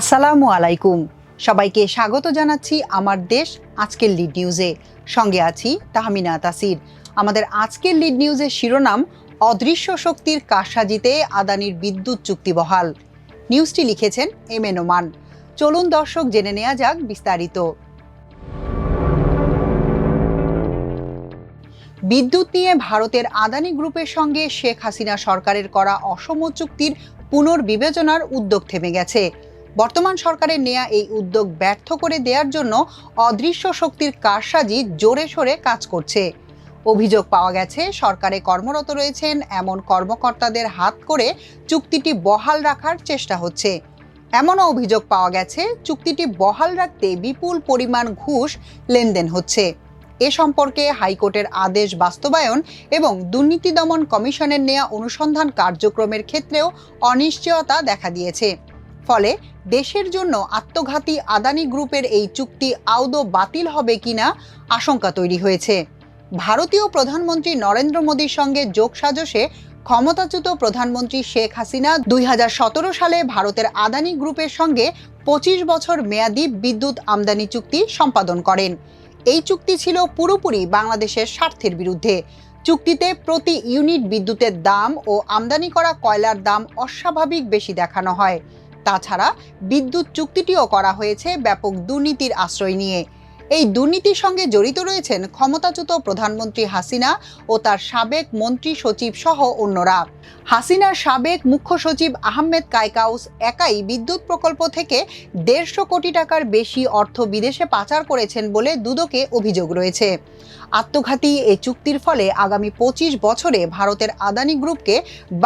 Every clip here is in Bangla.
আসসালামু আলাইকুম। সবাইকে স্বাগত জানাচ্ছি আমার দেশ আজকের লিড নিউজে সঙ্গে আছি তাহমিনা তাসির। আমাদের আজকের লিড নিউজের শিরোনাম, অদৃশ্য শক্তির কারসাজিতে আদানির বিদ্যুৎ চুক্তি বহাল। নিউজটি লিখেছেন এম এ নোমান চলুন দর্শক জেনে নেওয়া যাক বিস্তারিত। বিদ্যুৎ নিয়ে ভারতের আদানি গ্রুপের সঙ্গে শেখ হাসিনা সরকারের করা অসম চুক্তির পুনর্বিবেচনার উদ্যোগ থেমে গেছে। বর্তমান সরকারের নেয়া এই উদ্যোগ ব্যর্থ করে দেওয়ার জন্য অদৃশ্য শক্তির কারসাজি জোরে সোরে কাজ করছে। অভিযোগ পাওয়া গেছে, সরকারে কর্মরত রয়েছেন এমন কর্মকর্তাদের হাত করে চুক্তিটি বহাল রাখার চেষ্টা হচ্ছে। এমনও অভিযোগ পাওয়া গেছে, চুক্তিটি বহাল রাখতে বিপুল পরিমাণ ঘুষ লেনদেন হচ্ছে। এ সম্পর্কে হাইকোর্টের আদেশ বাস্তবায়ন এবং দুর্নীতি দমন কমিশনের নেয়া অনুসন্ধান কার্যক্রমের ক্ষেত্রেও অনিশ্চয়তা দেখা দিয়েছে। ফলে দেশের জন্য আত্মঘাতী আদানি গ্রুপের এই চুক্তি আদৌ বাতিল হবে কিনা আশঙ্কা তৈরি হয়েছে। ভারতীয় প্রধানমন্ত্রী নরেন্দ্র মোদীর সঙ্গে যোগসাজশে ক্ষমতাচ্যুত প্রধানমন্ত্রী শেখ হাসিনা দুই হাজার সতেরো সালে ভারতের আদানি গ্রুপের সঙ্গে পঁচিশ বছর মেয়াদী বিদ্যুৎ আমদানি চুক্তি সম্পাদন করেন। এই চুক্তি ছিল পুরোপুরি বাংলাদেশের স্বার্থের বিরুদ্ধে। চুক্তিতে প্রতি ইউনিট বিদ্যুতের দাম ও আমদানি করা কয়লার দাম অস্বাভাবিক বেশি দেখানো হয়। তাছাড়া বিদ্যুৎ চুক্তিটিও করা হয়েছে ব্যাপক দুর্নীতির আশ্রয় নিয়ে। এই দুর্নীতির সঙ্গে জড়িত রয়েছেন ক্ষমতাচ্যুত প্রধানমন্ত্রী হাসিনা ও তার সাবেক মন্ত্রী সচিব সহ অন্যরা। হাসিনার সাবেক মুখ্য সচিব আহমেদ কায়কাউস একাই বিদ্যুৎ প্রকল্প থেকে দেড়শো কোটি টাকার বেশি অর্থ বিদেশে পাচার করেছেন বলে দুদকে অভিযোগ রয়েছে। আত্মঘাতী এই চুক্তির ফলে আগামী পঁচিশ বছরে ভারতের আদানি গ্রুপকে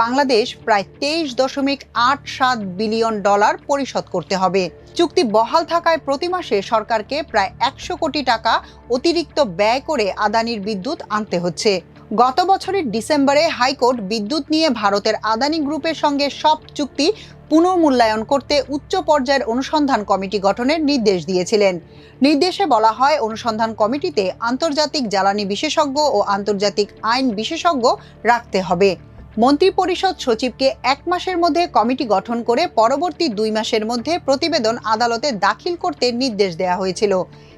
বাংলাদেশ প্রায় তেইশ দশমিক আট সাত বিলিয়ন ডলার পরিশোধ করতে হবে। চুক্তি বহাল থাকায় প্রতি মাসে সরকারকে প্রায় একশো কোটি টাকা অতিরিক্ত ব্যয় করে আদানির বিদ্যুৎ আনতে হচ্ছে। গত বছরের ডিসেম্বরে হাইকোর্ট বিদ্যুৎ নিয়ে ভারতের আদানি গ্রুপের সঙ্গে সব চুক্তি পুনর্মূল্যায়ন করতে উচ্চ পর্যায়ের অনুসন্ধান কমিটি গঠনের নির্দেশ দিয়েছিলেন। নির্দেশে বলা হয়, অনুসন্ধান কমিটিতে আন্তর্জাতিক জ্বালানি বিশেষজ্ঞ ও আন্তর্জাতিক আইন বিশেষজ্ঞ রাখতে হবে। মন্ত্রিপরিষদ সচিবকে এক মাসের মধ্যে কমিটি গঠন করে পরবর্তী দুই মাসের মধ্যে প্রতিবেদন আদালতে দাখিল করতে নির্দেশ দেওয়া হয়েছিল।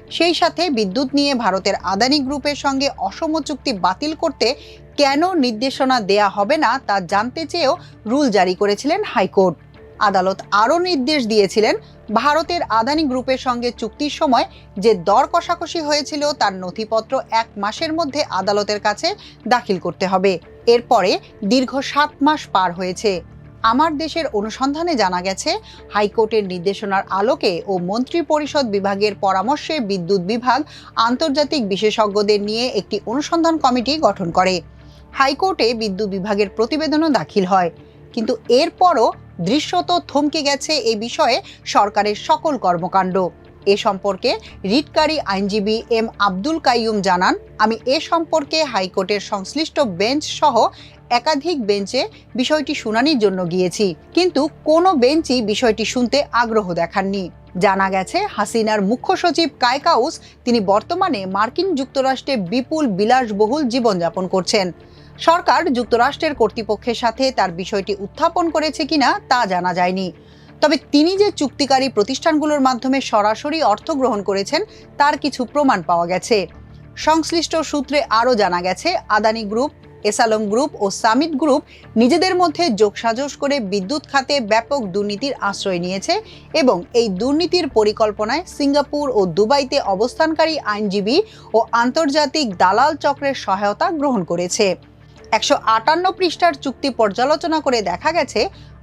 সেই সাথে বিদ্যুৎ নিয়ে ভারতের আদানি গ্রুপের সঙ্গে অসম চুক্তি বাতিল করতে কেন নির্দেশনা দেয়া হবে না তা জানতে চেয়েও রুল জারি করেছিলেন হাইকোর্ট। আদালত আরও নির্দেশ দিয়েছিলেন, ভারতের আদানি গ্রুপের সঙ্গে চুক্তির সময় যে দর কষাকষি হয়েছিল তার নথিপত্র এক মাসের মধ্যে আদালতের কাছে দাখিল করতে হবে। এরপরে দীর্ঘ সাত মাস পার হয়েছে। আমার দেশের অনুসন্ধানে জানা গেছে, হাইকোর্টের নির্দেশনার আলোকে ও মন্ত্রী পরিষদ বিভাগের পরামর্শে বিদ্যুৎ বিভাগ আন্তর্জাতিক বিশেষজ্ঞদের নিয়ে একটি অনুসন্ধান কমিটি গঠন করে। হাইকোর্টে বিদ্যুৎ বিভাগের প্রতিবেদনও দাখিল হয়। কিন্তু এরপরও দৃশ্যত থমকে গেছে এ বিষয়ে সরকারের সকল কর্মকাণ্ড। এ সম্পর্কে রিটকারী আইনজীবী এম আব্দুল কাইয়ুম জানান, আমি এ সম্পর্কে হাইকোর্টের সংশ্লিষ্ট বেঞ্চ সহ একাধিক বেঞ্চে বিষয়টি শুনানির জন্য গিয়েছি, কিন্তু কোনো বেঞ্চই বিষয়টি শুনতে আগ্রহ দেখাননি। জানা গেছে, হাসিনার মুখ্য সচিব কায়কাউস তিনি বর্তমানে মার্কিন যুক্তরাষ্ট্রে বিপুল বিলাসবহুল জীবনযাপন করছেন। সরকার যুক্তরাষ্ট্রের কর্তৃপক্ষের সাথে তার বিষয়টি উত্থাপন করেছে কিনা তা জানা যায়নি। তবে তিনি যে চুক্তিকারী প্রতিষ্ঠানগুলোর মাধ্যমে সরাসরি অর্থ গ্রহণ করেছেন, তার কিছু প্রমাণ পাওয়া গেছে। সংশ্লিষ্ট সূত্রে আরও জানা গেছে, আদানি গ্রুপ এসালম গ্রুপ ও সামিট গ্রুপ নিজেদের মধ্যে যোগসাজশ করে বিদ্যুৎ খাতে ব্যাপক দুর্নীতির আশ্রয় নিয়েছে এবং এই দুর্নীতির পরিকল্পনায় সিঙ্গাপুর ও দুবাইতে অবস্থানকারী আইনজীবী ও আন্তর্জাতিক দালাল চক্রের সহায়তা গ্রহণ করেছে। একশো আটান্ন পৃষ্ঠার চুক্তি পর্যালোচনা করে দেখা গেছে,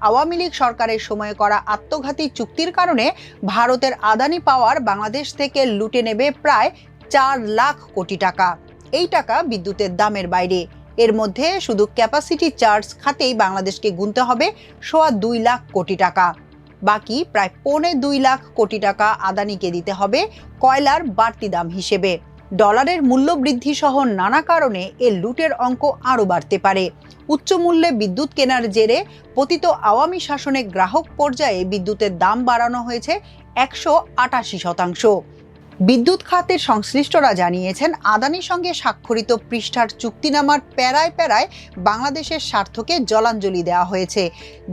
আওয়ামী লীগ সরকারের সময়ে করা আত্মঘাতী চুক্তির কারণে ভারতের আদানি পাওয়ার বাংলাদেশ থেকে লুটে নেবে প্রায় চার লাখ কোটি টাকা। এই টাকা বিদ্যুতের দামের বাইরে। এর মধ্যে শুধু ক্যাপাসিটি চার্জ খাতেই বাংলাদেশকে গুনতে হবে সোয়া দুই লাখ কোটি টাকা। বাকি প্রায় পৌনে দুই লাখ কোটি টাকা আদানিকে দিতে হবে কয়লার বাড়তি দাম হিসেবে। ডলারের মূল্য বৃদ্ধি সহ নানা কারণে এ লুটের অঙ্ক আরও বাড়তে পারে। উচ্চ মূল্যে বিদ্যুৎ কেনার জেরে পতিত আওয়ামী শাসনে গ্রাহক পর্যায়ে বিদ্যুতের দাম বাড়ানো হয়েছে একশো আটাশি শতাংশ। বিদ্যুৎ খাতের সংশ্লিষ্টরা জানিয়েছেন, আদানির সঙ্গে স্বাক্ষরিত পৃষ্ঠার চুক্তিনামার প্যারায় প্যারায় বাংলাদেশের স্বার্থকে জলাঞ্জলি দেওয়া হয়েছে।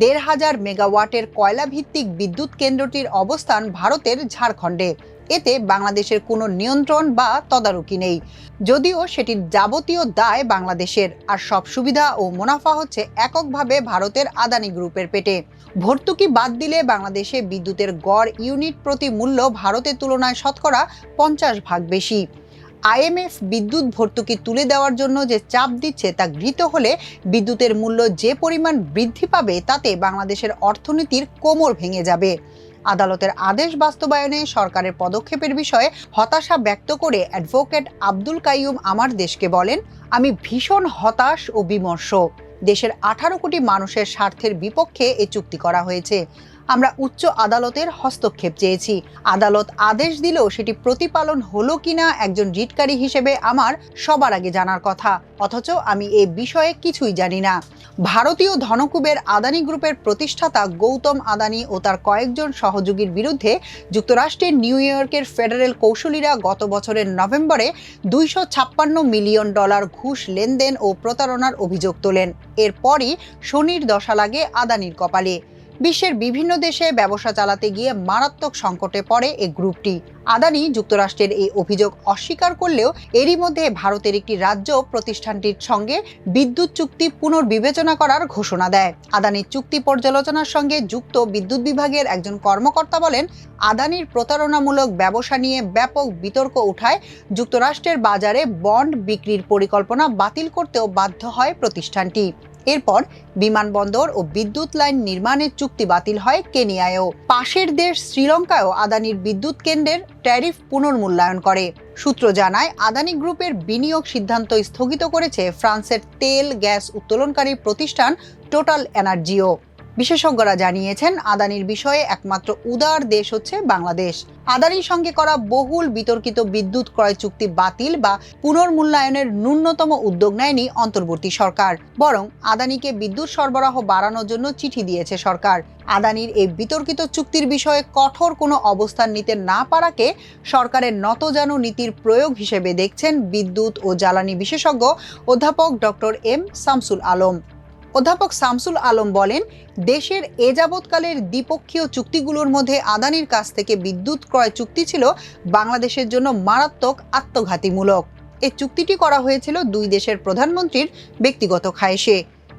দেড় হাজার মেগাওয়াটের কয়লা ভিত্তিক বিদ্যুৎ কেন্দ্রটির অবস্থান ভারতের ঝাড়খণ্ডে। এতে বাংলাদেশের কোনো নিয়ন্ত্রণ বা তদারকি নেই। যদিও সেটির যাবতীয় দায় বাংলাদেশের। আর সব সুবিধা ও মুনাফা হচ্ছে এককভাবে ভারতের আদানি গ্রুপের পেটে। ভর্তুকি বাদ দিলে বাংলাদেশে বিদ্যুতের গড় ইউনিট প্রতি মূল্য ভারতের তুলনায় শতকরা পঞ্চাশ ভাগ বেশি। আইএমএফ বিদ্যুৎ ভর্তুকি তুলে দেওয়ার জন্য যে চাপ দিচ্ছে তা গৃহীত হলে বিদ্যুতের মূল্য যে পরিমাণ বৃদ্ধি পাবে তাতে বাংলাদেশের অর্থনীতির কোমর ভেঙে যাবে। আদালতের আদেশ বাস্তবায়নে সরকারের পদক্ষেপের বিষয়ে হতাশা ব্যক্ত করে অ্যাডভোকেট আব্দুল কাইয়ুম আমার দেশকে বলেন, আমি ভীষণ হতাশ ও বিমর্ষ। দেশের আঠারো কোটি মানুষের স্বার্থের বিপক্ষে এ চুক্তি করা হয়েছে। আমরা উচ্চ আদালতের হস্তক্ষেপ চেয়েছি। আদালত আদেশ দিলেও সেটি প্রতিপালন হলো কিনা একজন রিটকারী হিসেবে আমার সবার আগে জানার কথা। অথচ আমি এ বিষয়ে কিছুই জানি না। ভারতীয় ধনকুবের আদানি গ্রুপের প্রতিষ্ঠাতা গৌতম আদানি ও তার কয়েকজন সহযোগীর বিরুদ্ধে যুক্তরাষ্ট্রের নিউ ইয়র্কের ফেডারেল কৌশলীরা গত বছরের নভেম্বরে দুইশো ছাপ্পান্ন মিলিয়ন ডলার ঘুষ লেনদেন ও প্রতারণার অভিযোগ তোলেন। এরপরই শনির দশা লাগে আদানির কপালে। বিশ্বের বিভিন্ন দেশে ব্যবসা চালাতে গিয়ে মারাত্মক সংকটে পড়ে এই গ্রুপটি। আদানি যুক্তরাষ্ট্রের এই অভিযোগ অস্বীকার করলেও এরই মধ্যে ভারতের একটি রাজ্য প্রতিষ্ঠানটির সঙ্গে বিদ্যুৎ চুক্তি পুনর্বিবেচনা করার ঘোষণা দেয়। আদানির চুক্তি পর্যালোচনার সঙ্গে যুক্ত বিদ্যুৎ বিভাগের একজন কর্মকর্তা বলেন, আদানির প্রতারণামূলক ব্যবসা নিয়ে ব্যাপক বিতর্ক উঠায় যুক্তরাষ্ট্রের বাজারে বন্ড বিক্রির পরিকল্পনা বাতিল করতেও বাধ্য হয় প্রতিষ্ঠানটি। এরপর বিমানবন্দর ও বিদ্যুৎ লাইন নির্মাণের চুক্তি বাতিল হয় কেনিয়ায়ও। পাশের দেশ শ্রীলঙ্কায়ও আদানির বিদ্যুৎ কেন্দ্রের ট্যারিফ পুনর্মূল্যায়ন করে। সূত্র জানায়, আদানি গ্রুপের বিনিয়োগ সিদ্ধান্ত স্থগিত করেছে ফ্রান্সের তেল, গ্যাস উত্তোলনকারী প্রতিষ্ঠান টোটাল এনার্জিও। বিশেষজ্ঞরা জানিয়েছেন, আদানির বিষয়ে একমাত্র উদার দেশ হচ্ছে বাংলাদেশ। আদানির সঙ্গে করা বহুল বিতর্কিত বিদ্যুৎ ক্রয় চুক্তি বাতিল বা পুনর্মূল্যায়নের ন্যূনতম উদ্যোগ নেয়নি অন্তর্বর্তী সরকার। বরং আদানিকে বিদ্যুৎ সরবরাহ বাড়ানোর জন্য চিঠি দিয়েছে সরকার। আদানির এই বিতর্কিত চুক্তির বিষয়ে কঠোর কোনো অবস্থান নিতে না পারাকে সরকারের নতজানু নীতির প্রয়োগ হিসেবে দেখছেন বিদ্যুৎ ও জ্বালানি বিশেষজ্ঞ অধ্যাপক ডক্টর এম শামসুল আলম। অধ্যাপক শামসুল আলম বলেন, দেশের এ যাবৎকালের দ্বিপক্ষীয় চুক্তিগুলোর মধ্যে আদানির কাছ থেকে বিদ্যুৎ ক্রয় চুক্তি ছিল বাংলাদেশের জন্য মারাত্মক আত্মঘাতীমূলক। এই চুক্তিটি করা হয়েছিল দুই দেশের প্রধানমন্ত্রীর ব্যক্তিগত খায়েশে।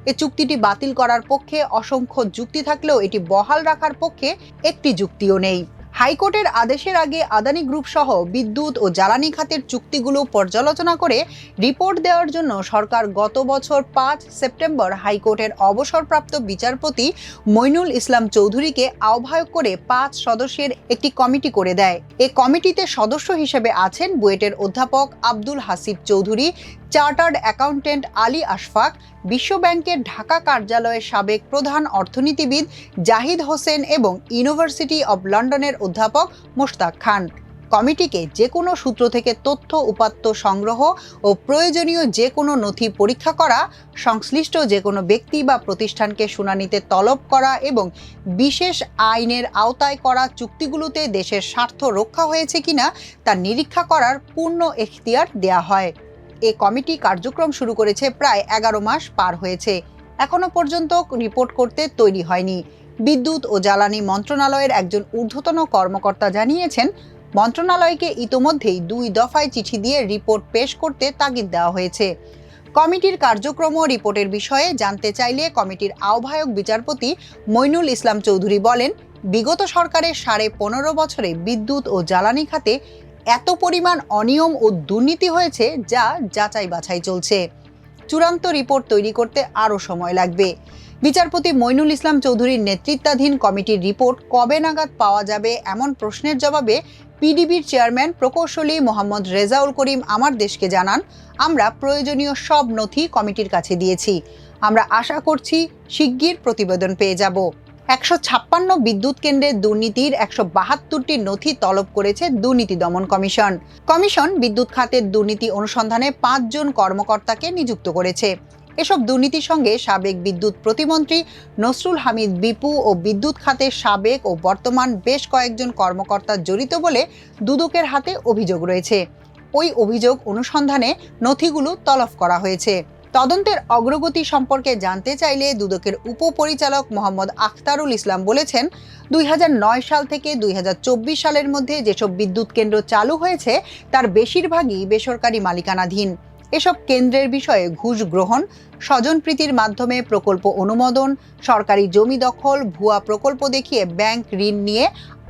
এ চুক্তিটি বাতিল করার পক্ষে অসংখ্য যুক্তি থাকলেও এটি বহাল রাখার পক্ষে একটি যুক্তিও নেই। হাইকোর্টের আদেশের আগে আদানি গ্রুপ সহ বিদ্যুৎ ও জ্বালানি খাতের চুক্তিগুলো পর্যালোচনা করে রিপোর্ট দেওয়ার জন্য সরকার গত বছর পাঁচ সেপ্টেম্বর হাইকোর্টের অবসরপ্রাপ্ত বিচারপতি মইনুল ইসলাম চৌধুরীকে আহ্বায়ক করে পাঁচ সদস্যের একটি কমিটি করে দেয়। এ কমিটিতে সদস্য হিসেবে আছেন বুয়েটের অধ্যাপক আব্দুল হাসিব চৌধুরী চার্টার্ড অ্যাকাউন্টেন্ট আলী আশফাক বিশ্বব্যাংকের ঢাকা কার্যালয়ের সাবেক প্রধান অর্থনীতিবিদ জাহিদ হোসেন এবং ইউনিভার্সিটি অব লন্ডনের অধ্যাপক মোশতাক খান। কমিটিকে যে কোনো সূত্র থেকে তথ্য, উপাত্ত সংগ্রহ ও প্রয়োজনীয় যে কোনো নথি পরীক্ষা করা, সংশ্লিষ্ট যে কোনো ব্যক্তি বা প্রতিষ্ঠানকে শুনানিতে তলব করা এবং বিশেষ আইনের আওতায় করা চুক্তিগুলোতে দেশের স্বার্থ রক্ষা হয়েছে কিনা তা নিরীক্ষা করার পূর্ণ এখতিয়ার দেয়া হয়। এ কমিটি কার্যক্রম শুরু করেছে প্রায় এগারো মাস পার হয়েছে। এখনও পর্যন্ত রিপোর্ট করতে তৈরি হয়নি। বিদ্যুৎ ও জ্বালানি মন্ত্রণালয়ের একজন ঊর্ধ্বতন কর্মকর্তা জানিয়েছেন, মন্ত্রণালয়কে ইতোমধ্যেই দুই দফায় চিঠি দিয়ে রিপোর্ট পেশ করতে তাগিদ দেওয়া হয়েছে। কমিটির কার্যক্রম ও রিপোর্টের বিষয়ে জানতে চাইলে কমিটির আহ্বায়ক বিচারপতি মইনুল ইসলাম চৌধুরী বলেন, বিগত সরকারের সাড়ে পনেরো বছরে বিদ্যুৎ ও জ্বালানি খাতে এত পরিমাণ অনিয়ম ও দুর্নীতি হয়েছে যা যাচাই বাছাই চলছে। চূড়ান্ত রিপোর্ট তৈরি করতে আরও সময় লাগবে। বিচারপতি মইনুল ইসলাম চৌধুরীর নেতৃত্বাধীন কমিটির রিপোর্ট কবে নাগাদ পাওয়া যাবে এমন প্রশ্নের জবাবে পিডিবির চেয়ারম্যান প্রকৌশলী মোহাম্মদ রেজাউল করিম আমার দেশকে জানান, আমরা প্রয়োজনীয় সব নথি কমিটির কাছে দিয়েছি। আমরা আশা করছি শিগগির প্রতিবেদন পেয়ে যাব। একশো ছাপ্পান্ন বিদ্যুৎ কেন্দ্রের দুর্নীতির একশো বাহাত্তরটি নথি তলব করেছে দুর্নীতি দমন কমিশন। কমিশন বিদ্যুৎ খাতের দুর্নীতি অনুসন্ধানে পাঁচজন কর্মকর্তাকে নিযুক্ত করেছে। এসব দুর্নীতির সঙ্গে সাবেক বিদ্যুৎ প্রতিমন্ত্রী নসরুল হামিদ বিপু ও বিদ্যুৎ খাতের সাবেক ও বর্তমান বেশ কয়েকজন কর্মকর্তা জড়িত বলে দুদকের হাতে অভিযোগ রয়েছে। ওই অভিযোগ অনুসন্ধানে নথিগুলো তলব করা হয়েছে। তদন্তের অগ্রগতি সম্পর্কে জানতে চাইলে দুদকের উপপরিচালক মোহাম্মদ আখতারুল ইসলাম বলেছেন, দুই হাজার নয় সাল থেকে দুই হাজার চব্বিশ সালের মধ্যে যেসব বিদ্যুৎ কেন্দ্র চালু হয়েছে, তার বেশিরভাগই বেসরকারি মালিকানাধীন। এসব কেন্দ্রের বিষয়ে ঘুষ গ্রহণ, স্বজনপ্রীতির মাধ্যমে প্রকল্প অনুমোদন, সরকারি জমি দখল, ভুয়া প্রকল্প দেখিয়ে ব্যাংক ঋণ নিয়ে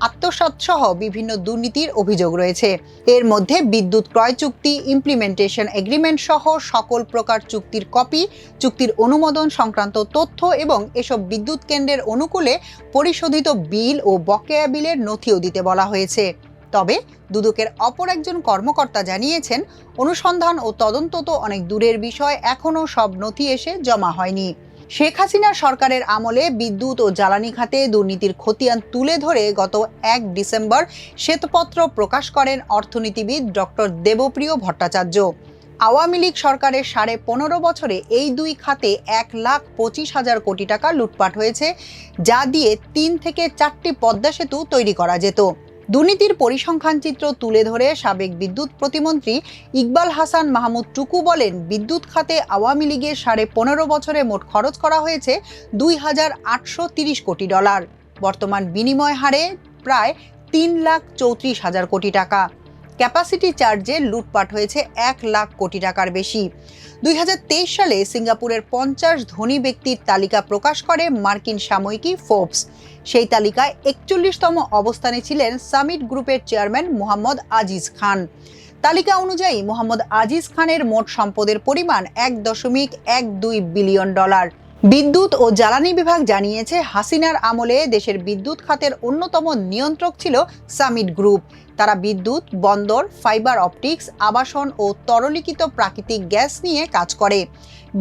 আত্মসাৎ সহ বিভিন্ন দুর্নীতির অভিযোগ রয়েছে। এর মধ্যে বিদ্যুৎ ক্রয় চুক্তি ইমপ্লিমেন্টেশন এগ্রিমেন্ট সহ সকল প্রকার চুক্তির কপি চুক্তির অনুমোদন সংক্রান্ত তথ্য এবং এসব বিদ্যুৎ কেন্দ্রের অনুকূলে পরিশোধিত বিল ও বকেয়া বিলের নথিও দিতে বলা হয়েছে। তবে দুদকের অপর একজন কর্মকর্তা জানিয়েছেন, অনুসন্ধান ও তদন্ত তো অনেক দূরের বিষয়, এখনও সব নথি এসে জমা হয়নি। শেখ হাসিনার সরকারের আমলে বিদ্যুৎ ও জ্বালানি খাতে দুর্নীতির খতিয়ান তুলে ধরে গত এক ডিসেম্বর শ্বেতপত্র প্রকাশ করেন অর্থনীতিবিদ ডক্টর দেবপ্রিয় ভট্টাচার্য। আওয়ামী লীগ সরকারের সাড়ে পনেরো বছরে এই দুই খাতে এক লাখ পঁচিশ হাজার কোটি টাকা লুটপাট হয়েছে, যা দিয়ে তিন থেকে চারটি পদ্মা সেতু তৈরি করা যেত। দুর্নীতির পরিসংখ্যান চিত্র তুলে ধরে সাবেক বিদ্যুৎ প্রতিমন্ত্রী ইকবাল হাসান মাহমুদ টুকু বলেন, বিদ্যুৎ খাতে আওয়ামী লীগের সাড়ে পনেরো বছরে মোট খরচ করা হয়েছে দুই হাজার আটশো তিরিশ কোটি ডলার। বর্তমান বিনিময় হারে প্রায় তিন লাখ চৌত্রিশ হাজার কোটি টাকা। ক্যাপাসিটি চার্জে লুটপাট হয়েছে এক লাখ কোটি টাকার বেশি। দুই হাজার তেইশ সালে সিঙ্গাপুরের পঞ্চাশ ধনী ব্যক্তির তালিকা প্রকাশ করে মার্কিন সাময়িকী ফোর্বস। সেই তালিকায় একচল্লিশতম অবস্থানে ছিলেন সামিট গ্রুপের চেয়ারম্যান মোহাম্মদ আজিজ খান। তালিকা অনুযায়ী মোহাম্মদ আজিজ খানের মোট সম্পদের পরিমাণ এক দশমিক এক দুই বিলিয়ন ডলার। বিদ্যুৎ ও জ্বালানি বিভাগ জানিয়েছে, হাসিনার আমলে দেশের বিদ্যুৎ খাতের অন্যতম নিয়ন্ত্রক ছিল সামিট গ্রুপ। তারা বিদ্যুৎ, বন্দর, ফাইবার অপটিক্স, আবাসন ও তরলীকৃত প্রাকৃতিক গ্যাস নিয়ে কাজ করে।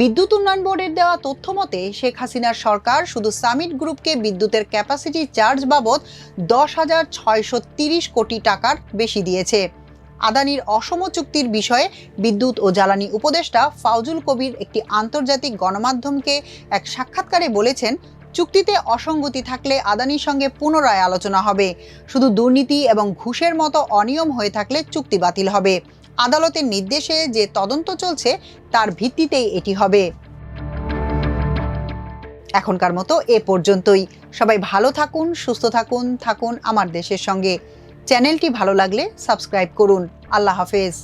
বিদ্যুৎ উন্নয়ন বোর্ডের দেওয়া তথ্য মতে, শেখ হাসিনার সরকার শুধু সামিট গ্রুপকে বিদ্যুতের ক্যাপাসিটি চার্জ বাবদ দশ হাজার ছয়শো তিরিশ কোটি টাকার বেশি দিয়েছে। আদানির অসম চুক্তির বিষয়ে বিদ্যুৎ ও জ্বালানি উপদেষ্টা ফাউজুল কবির একটি আন্তর্জাতিক গণমাধ্যমকে এক সাক্ষাৎকারে বলেছেন, চুক্তিতে অসঙ্গতি থাকলে আদানির সঙ্গে পুনরায় আলোচনা হবে। শুধু দুর্নীতি এবং ঘুষের মতো অনিয়ম হয়ে থাকলে চুক্তি বাতিল হবে। আদালতের নির্দেশে যে তদন্ত চলছে, তার ভিত্তিতেই এটি হবে। এখনকার মতো এ পর্যন্তই। সবাই ভালো থাকুন, সুস্থ থাকুন থাকুন আমার দেশের সঙ্গে। চ্যানেলটি ভালো লাগলে সাবস্ক্রাইব করুন। আল্লাহ হাফেজ।